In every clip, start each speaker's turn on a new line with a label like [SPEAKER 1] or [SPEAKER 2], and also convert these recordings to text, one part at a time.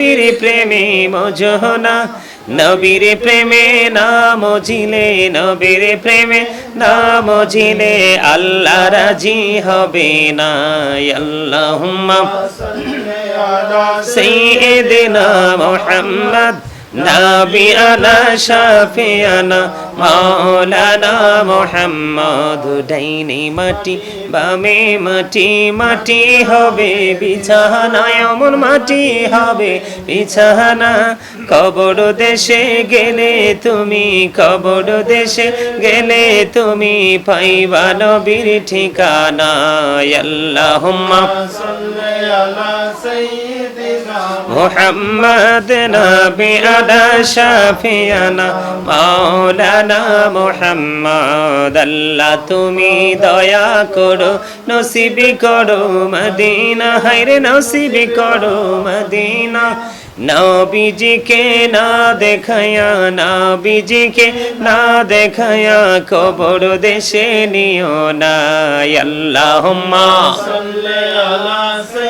[SPEAKER 1] নবীর প্রেমে মজনা নবীর প্রেমে নাম জিলে নবীর প্রেমে নাম জিলে আল্লাহ রাজি হবে না আল্লাহ সেই সাইয়্যিদিনা মোহাম্মদ নাবিয়ানা শাফিয়ানা মাওলানা মোহাম্মদ ডাইনি মাটি বামে মাটি মাটি হবে বিছানা অমন মাটি হবে, বিছানা কবর দেশে গেলে তুমি কবর দেশে গেলে তুমি পাইবা নবীর ঠিকানা আল্লাহুম্মা সাল্লি আলা সাইয়্যিদ নবী আদা শাফিয়ানা মাওলানা মোহাম্মদ আল্লাহ তুমি দয়া করো নসিবি করো মদিনা হাইরে নসিবি করো মদিনা নবীজিকে না দেখায়া নবীজিকে না দেখায়া, কবর দেশে নিও না আল্লাহুম্মা নাবি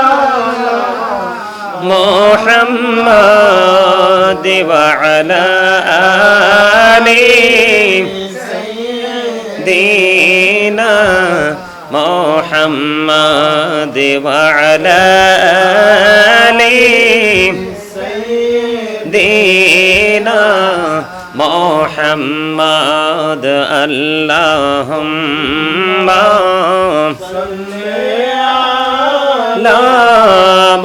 [SPEAKER 1] محمد وعلى آل دينا محمد وعلى آل دينا محمد اللهم لا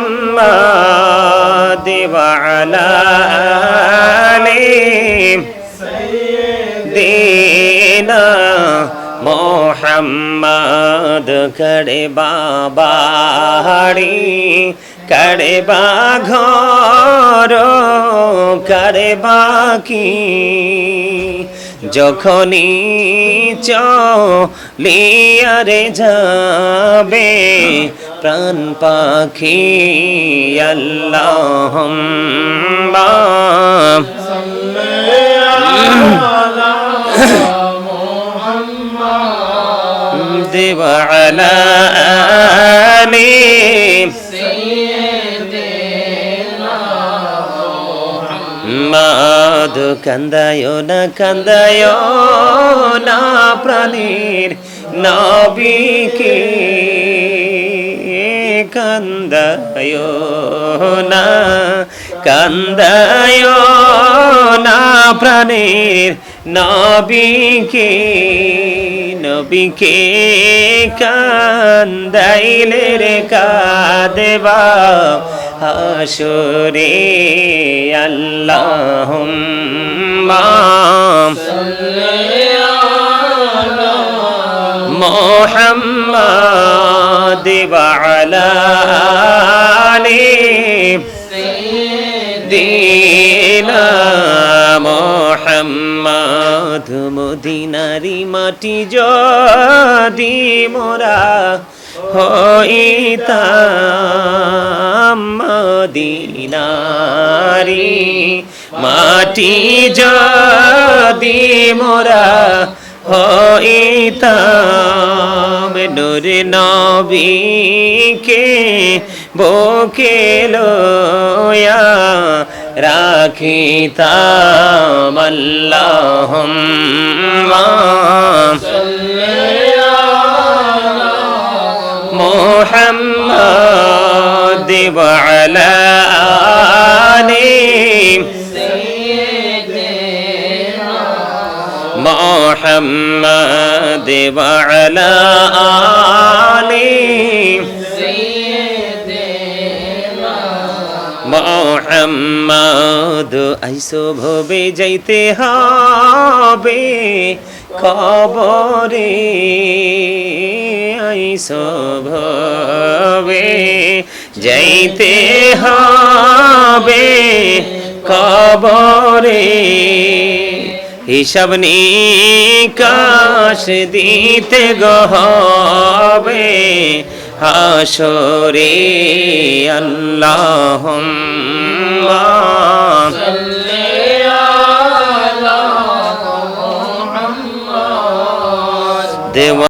[SPEAKER 1] محمد وعلى آل دينا মোহাম্মদ করে বাবাড়ি করে বা ঘর করে বাকি যখনই চলিয়ারে যাবে প্রাণ পাখি আল্লাহ দেওয়ালা আলী মাদ কান্দায় না কান্দায় না প্রাণীর নবীকে কান্দায় না কান্দায় না প্রাণীর নবীকে নবীকে কান্দাইলে রে কাদেবা হাসরে আল্লাহ মোহাম্মদ বালা দিনা মোহাম্মদ মদিনারি মাটি যদি মোরা হইতাম মদিনারি মাটি যদি মোরা হইতাম নূর নবীকে বকে লয়া রাখিতাম। মোহাম্মদ ওয়া محمد وعلى آله মোহাম্মদ আইসো ভবে যাইতে হবে কবরে আইসো ভবে যাইতে হবে কবরে হিসাব নিকাশ দিতে গহবে হাসরে আল্লাহ দেওয়া